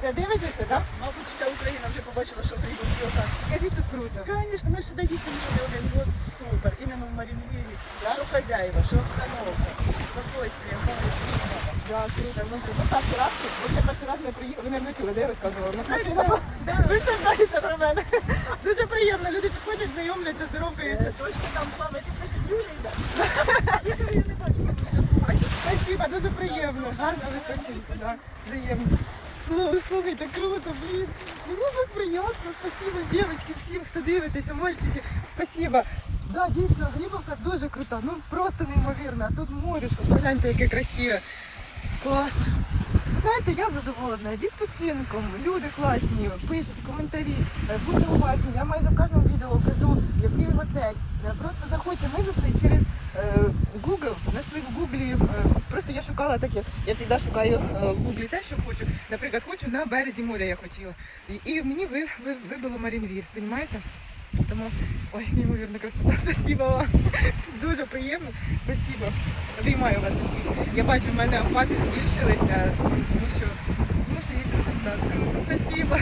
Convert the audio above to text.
Дивитеся, дивитеся, так? Мабуть, вся Україна вже побачила, що приїхав отак. Скажіть, тут круто. Звісно, ми сюди їхали не один год супер. Іменно в Марінвілі. Що хазяїва, що обстановка, спокойствие, море. Да, круто. Ну, ну, перший раз, ще перший раз не приїхали, ви не чули, де я розказувала? На машина. Ви все знаєте про мене. Дуже приємно, люди підходять, знайомляться, здоровкаються. Точно там ти да? Спасибо, дуже приємно. Гарно да. Взаємно. Слу- Слухайте, круто, блін. Мені так приємно. Спасибо, дівчатки, всім, хто дивитеся, мальчики. Спасибо. Да, дійсно, Глібовка дуже крута, ну просто неймовірно. А тут морюшко, погляньте, яке красиве. Клас. Знаєте, я задоволена відпочинком. Люди класні, пишуть коментарі, е, будьте уважні. Я майже в кожному відео кажу, який готель. Знайшли в Гуглі. е, Просто я шукала таке. Я завжди шукаю е, в Гуглі те, що хочу. Наприклад, хочу на березі моря я хотіла. І, і мені ви, ви, вибило Марінвір, розумієте? Тому, ой, неймовірна красота, спасибо вам. Дуже приємно, спасибо. Обіймаю вас усіх. Я бачу, в мене охвати збільшилися, тому що, тому що є результат. Спасибо.